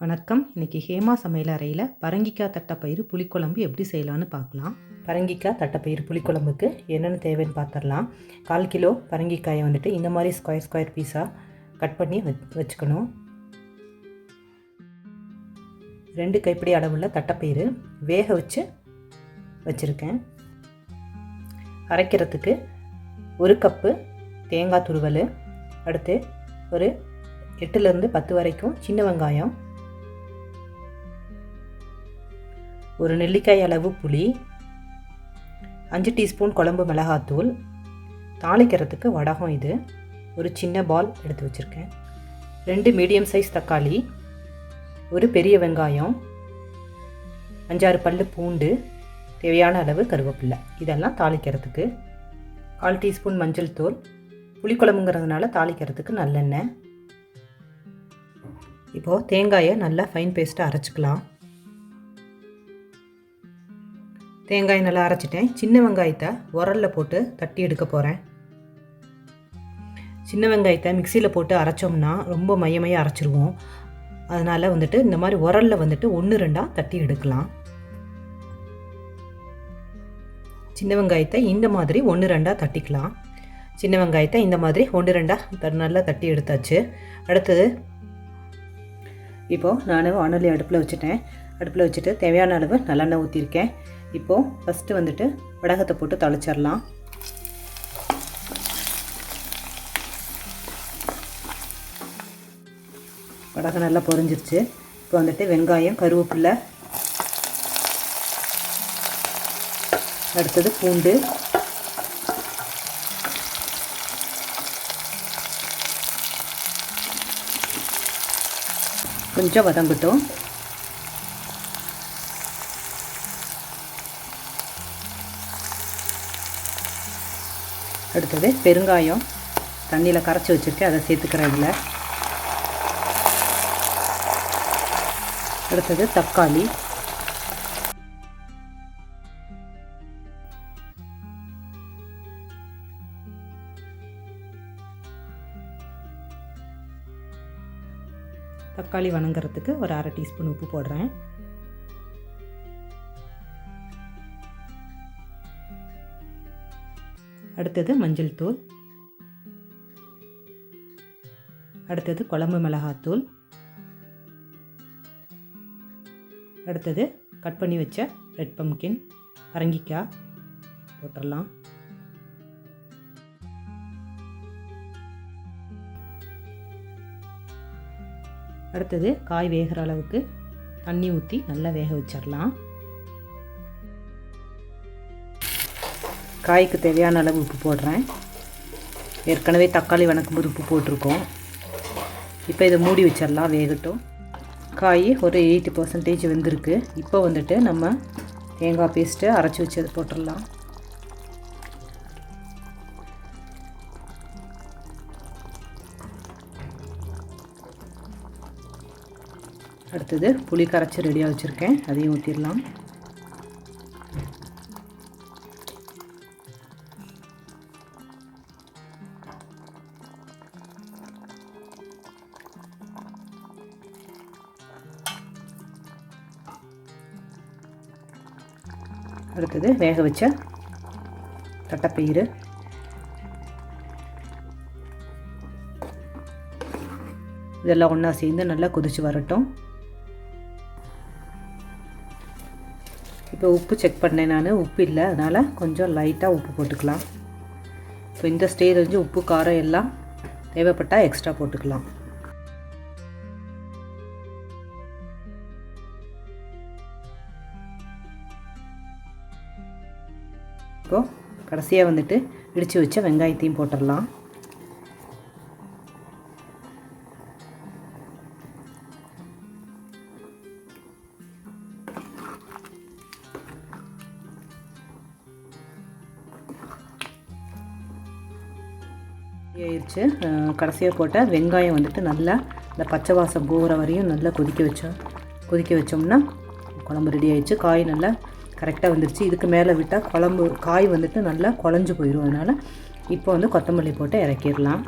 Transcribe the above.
வணக்கம். இன்றைக்கி ஹேமா சமையல் அறையில் பரங்கிக்காய் தட்டைப்பயிறு புளிக்குழம்பு எப்படி செய்யலான்னு பார்க்கலாம். பரங்கிக்காய் தட்டைப்பயிறு புளிக்குழம்புக்கு என்னென்ன தேவைன்னு பார்த்துடலாம். கால் கிலோ பரங்கிக்காயை வந்துட்டு இந்த மாதிரி ஸ்கொயர் ஸ்கொயர் பீஸாக கட் பண்ணி வச்சுக்கணும். ரெண்டு கைப்பிடி அளவுள்ள தட்டைப்பயிறு வேக வச்சு வச்சுருக்கேன். அரைக்கிறதுக்கு ஒரு கப்பு தேங்காய் துருவல் அடுத்து ஒரு எட்டுலேருந்து பத்து வரைக்கும் சின்ன வெங்காயம் ஒரு நெல்லிக்காய் அளவு புளி அஞ்சு டீஸ்பூன் குழம்பு மிளகாத்தூள் தாளிக்கிறதுக்கு வடகம் இது ஒரு சின்ன பால் எடுத்து வச்சுருக்கேன். ரெண்டு மீடியம் சைஸ் தக்காளி ஒரு பெரிய வெங்காயம் அஞ்சாறு பல் பூண்டு தேவையான அளவு கருவேப்பில்லை இதெல்லாம் தாளிக்கிறதுக்கு கால் டீஸ்பூன் மஞ்சள் தூள். புளிக்குழம்புங்கிறதுனால தாளிக்கிறதுக்கு நல்லெண்ணெய். இப்போது தேங்காயை நல்லா ஃபைன் பேஸ்ட்டாக அரைச்சிக்கலாம். தேங்காய் நல்லா அரைச்சிட்டேன். சின்ன வெங்காயத்தை உரலில் போட்டு தட்டி எடுக்க போகிறேன் சின்ன வெங்காயத்தை மிக்சியில் போட்டு அரைச்சோம்னா ரொம்ப மையமையாக அரைச்சிருவோம். அதனால் வந்துட்டு இந்த மாதிரி உரலில் வந்துட்டு ஒன்று ரெண்டாக தட்டி எடுக்கலாம். சின்ன வெங்காயத்தை இந்த மாதிரி ஒன்று ரெண்டாக தட்டிக்கலாம். சின்ன வெங்காயத்தை இந்த மாதிரி ஒன்று ரெண்டாக நல்லா தட்டி எடுத்தாச்சு. அடுத்தது இப்போது நான் வானொலி அடுப்பில் வச்சுட்டேன். அடுப்பில் வச்சுட்டு தேவையான அளவு நல்லெண்ணெய் ஊற்றிருக்கேன் இப்போது ஃபஸ்ட்டு வந்துட்டு வடகத்தை போட்டு தொலைச்சிடலாம் வடகம் நல்லா பொரிஞ்சிருச்சு. இப்போ வந்துட்டு வெங்காயம் கருவேப்பில்லை அடுத்தது பூண்டு. கொஞ்சம் வதங்கட்டும். அடுத்தது பெருங்காயம். தண்ணியில் கரைச்சி வச்சுருக்கேன். அதை சேர்த்துக்கிறேன் இதில். அடுத்தது தக்காளி. தக்காளி வணங்குறதுக்கு ஒரு அரை டீஸ்பூன் உப்பு போடுறேன். அடுத்தது மஞ்சள் தூள். அடுத்தது குழம்பு மிளகாத்தூள் அடுத்தது கட் பண்ணி வச்ச ரெட் பம்கின் பரங்கிக்காய் போட்டுடலாம் அடுத்தது காய் வேகிற அளவுக்கு தண்ணி ஊற்றி நல்லா வேக வச்சிடலாம் காய்க்கு தேவையான அளவு உப்பு போடுறேன். ஏற்கனவே தக்காளி வணக்கும்போது உப்பு போட்டிருக்கோம். இப்போ இதை மூடி வச்சிடலாம் வேகட்டும். காய் ஒரு எயிட்டி பர்சன்டேஜ் வெந்திருக்கு. இப்போ வந்துட்டு நம்ம தேங்காய் பேஸ்ட்டு அரைச்சி வச்சு அதை போட்டுடலாம். அடுத்தது புளி கரைச்சி ரெடியாக வச்சுருக்கேன். அதையும் ஊற்றிடலாம் அடுத்தது வேக வச்ச தட்டைப்பயிறு. இதெல்லாம் ஒன்றா சேர்ந்து நல்லா கொதித்து வரட்டும். இப்போ உப்பு செக் பண்ணேன் நான். உப்பு இல்லை அதனால் கொஞ்சம் லைட்டாக உப்பு போட்டுக்கலாம். இப்போ இந்த ஸ்டேஜ் வந்து உப்பு காரம் எல்லாம் தேவைப்பட்டால் எக்ஸ்ட்ரா போட்டுக்கலாம். இப்போது கடைசியாக வந்துட்டு இடித்து வச்ச வெங்காயத்தையும் போட்டுடலாம். ஆயிடுச்சு. கடைசியாக போட்ட வெங்காயம் வந்துட்டு நல்லா இந்த பச்சை வாசம் போகிற வரையும் நல்லா கொதிக்க வச்சோம். கொதிக்க வச்சோம்னா குழம்பு ரெடி ஆயிடுச்சு. காய் நல்லா கரெக்டாக வந்துருச்சு. இதுக்கு மேலே விட்டால் குழம்பு காய் வந்துட்டு நல்லா குழஞ்சி போயிடும் அதனால் இப்போ வந்து கொத்தமல்லி போட்டு இறக்கிடலாம்.